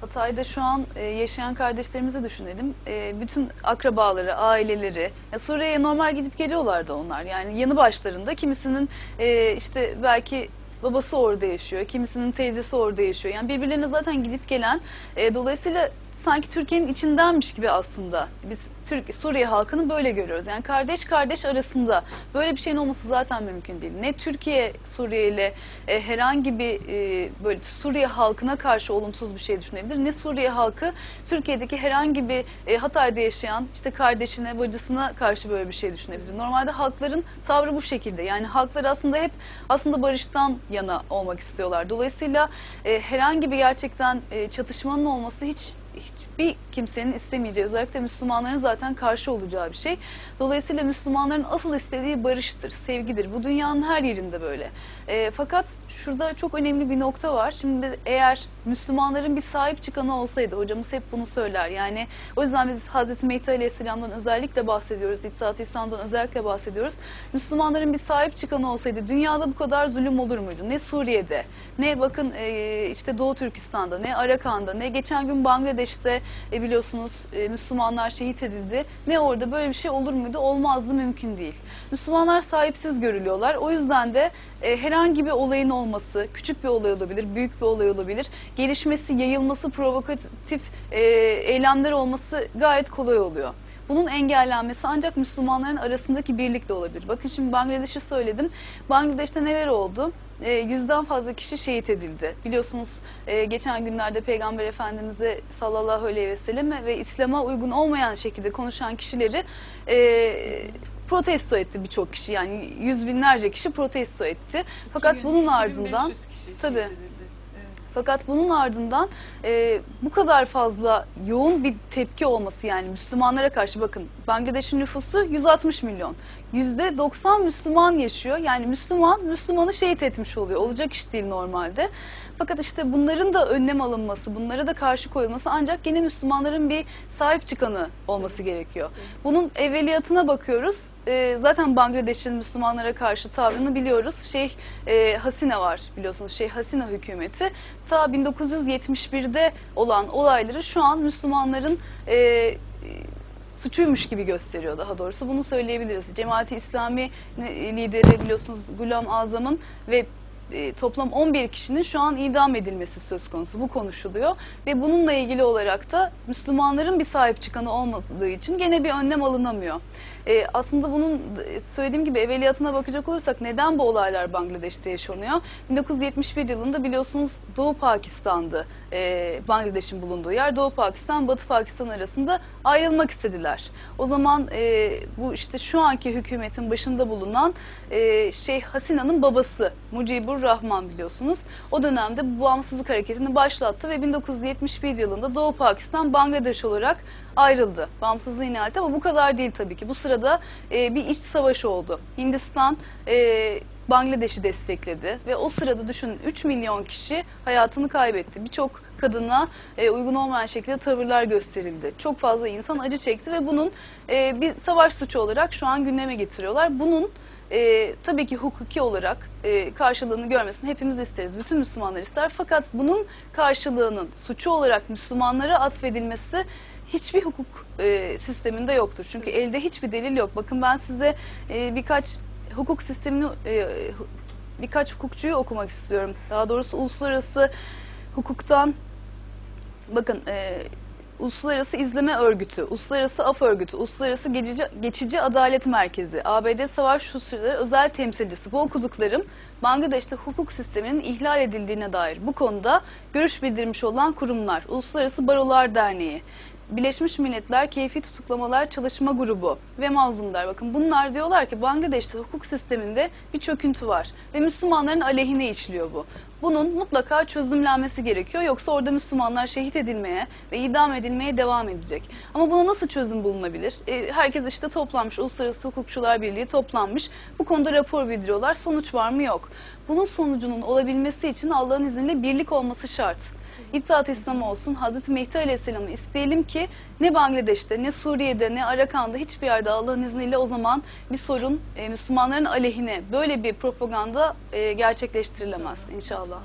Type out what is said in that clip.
Hatay'da şu an e, yaşayan kardeşlerimizi düşünelim. E, bütün akrabaları, aileleri, ya Suriye'ye normal gidip geliyorlardı onlar. Yani yanı başlarında kimisinin e, işte belki babası orada yaşıyor, kimisinin teyzesi orada yaşıyor. Yani birbirlerine zaten gidip gelen, dolayısıyla sanki Türkiye'nin içindenmiş gibi aslında. Biz Türk Suriye halkını böyle görüyoruz. Yani kardeş kardeş arasında böyle bir şeyin olması zaten mümkün değil. Ne Türkiye Suriye ile e, herhangi bir e, böyle Suriye halkına karşı olumsuz bir şey düşünebilir. Ne Suriye halkı Türkiye'deki herhangi bir e, Hatay'da yaşayan işte kardeşine, bacısına karşı böyle bir şey düşünebilir. Normalde halkların tavrı bu şekilde. Yani halklar aslında hep aslında barıştan yana olmak istiyorlar. Dolayısıyla e, herhangi bir gerçekten e, çatışmanın olması hiç hiç hiçbir kimsenin istemeyeceği, özellikle Müslümanların zaten karşı olacağı bir şey. Dolayısıyla Müslümanların asıl istediği barıştır, sevgidir. Bu dünyanın her yerinde böyle. E, fakat şurada çok önemli bir nokta var. Şimdi eğer Müslümanların bir sahip çıkanı olsaydı, hocamız hep bunu söyler. Yani o yüzden biz Hazreti Mehdi Aleyhisselam'dan özellikle bahsediyoruz, İttihat İslam'dan özellikle bahsediyoruz. Müslümanların bir sahip çıkanı olsaydı dünyada bu kadar zulüm olur muydu? Ne Suriye'de, ne bakın e, işte Doğu Türkistan'da, ne Arakan'da, ne geçen gün Bangladeş'te e, biliyorsunuz e, Müslümanlar şehit edildi. Ne orada böyle bir şey olur muydu? Olmazdı, mümkün değil. Müslümanlar sahipsiz görülüyorlar. O yüzden de e, herhangi bir olayın olması, küçük bir olay olabilir, büyük bir olay olabilir. Gelişmesi, yayılması, provokatif e, eylemler olması gayet kolay oluyor. Bunun engellenmesi ancak Müslümanların arasındaki birlikte olabilir. Bakın şimdi Bangladeş'i söyledim. Bangladeş'te neler oldu? E, yüzden fazla kişi şehit edildi. Biliyorsunuz e, geçen günlerde Peygamber Efendimiz'e sallallahu aleyhi ve selleme ve İslam'a uygun olmayan şekilde konuşan kişileri e, protesto etti birçok kişi. Yani yüz binlerce kişi protesto etti. Fakat 2000, bunun ardından 2500 kişi tabii. şehit edildi. Fakat bunun ardından e, bu kadar fazla yoğun bir tepki olması yani Müslümanlara karşı bakın Bangladeş'in nüfusu 160 milyon. Yüzde 90 Müslüman yaşıyor. Yani Müslüman Müslümanı şehit etmiş oluyor. Olacak iş değil normalde. Fakat işte bunların da önlem alınması, bunlara da karşı koyulması ancak yine Müslümanların bir sahip çıkanı olması gerekiyor. Bunun evveliyatına bakıyoruz. Ee, zaten Bangladeş'in Müslümanlara karşı tavrını biliyoruz. Şeyh e, Hasina var biliyorsunuz. Şeyh Hasina hükümeti ta 1971'de olan olayları şu an Müslümanların e, suçuymuş gibi gösteriyor daha doğrusu. Bunu söyleyebiliriz. Cemaati İslami lideri biliyorsunuz Gulam Azam'ın ve e, toplam 11 kişinin şu an idam edilmesi söz konusu. Bu konuşuluyor ve bununla ilgili olarak da Müslümanların bir sahip çıkanı olmadığı için gene bir önlem alınamıyor. E, aslında bunun söylediğim gibi evveliyatına bakacak olursak neden bu olaylar Bangladeş'te yaşanıyor? 1971 yılında biliyorsunuz Doğu Pakistan'dı e, Bangladeş'in bulunduğu yer. Doğu Pakistan, Batı Pakistan arasında ayrılmak istediler. O zaman bu işte şu anki hükümetin başında bulunan e, Şeyh Hasina'nın babası Mucibur Rahman biliyorsunuz. O dönemde bu bağımsızlık hareketini başlattı ve 1971 yılında Doğu Pakistan Bangladeş olarak ayrıldı. Bağımsızlığı ilan etti ama bu kadar değil tabii ki. Bu sırada e, bir iç savaş oldu. Hindistan e, Bangladeş'i destekledi ve o sırada düşünün 3 milyon kişi hayatını kaybetti. Birçok kadına e, uygun olmayan şekilde tavırlar gösterildi. Çok fazla insan acı çekti ve bunun e, bir savaş suçu olarak şu an gündeme getiriyorlar. Bunun e, tabii ki hukuki olarak e, karşılığını görmesini hepimiz isteriz. Bütün Müslümanlar ister. Fakat bunun karşılığının suçu olarak Müslümanlara atfedilmesi hiçbir hukuk e, sisteminde yoktur. Çünkü elde hiçbir delil yok. Bakın ben size e, birkaç hukuk sistemini e, birkaç hukukçuyu okumak istiyorum. Daha doğrusu uluslararası hukuktan bakın e, Uluslararası İzleme Örgütü, Uluslararası Af Örgütü, Uluslararası Geçici, Geçici Adalet Merkezi, ABD Savaş Suçları Özel Temsilcisi bu okuduklarım Bangladeş'te hukuk sisteminin ihlal edildiğine dair. Bu konuda görüş bildirmiş olan kurumlar, Uluslararası Barolar Derneği, Birleşmiş Milletler Keyfi Tutuklamalar Çalışma Grubu ve Mazlumlar. Bakın bunlar diyorlar ki Bangladeş'te hukuk sisteminde bir çöküntü var ve Müslümanların aleyhine işliyor bu. Bunun mutlaka çözümlenmesi gerekiyor yoksa orada Müslümanlar şehit edilmeye ve idam edilmeye devam edecek. Ama buna nasıl çözüm bulunabilir? E, herkes işte toplanmış, Uluslararası Hukukçular Birliği toplanmış. Bu konuda rapor bildiriyorlar. Sonuç var mı? Yok. Bunun sonucunun olabilmesi için Allah'ın izniyle birlik olması şart. İttihat İslam olsun, Hazreti Mehdi Aleyhisselam'ı isteyelim ki ne Bangladeş'te, ne Suriye'de, ne Arakan'da hiçbir yerde Allah'ın izniyle o zaman bir sorun e, Müslümanların aleyhine böyle bir propaganda e, gerçekleştirilemez inşallah.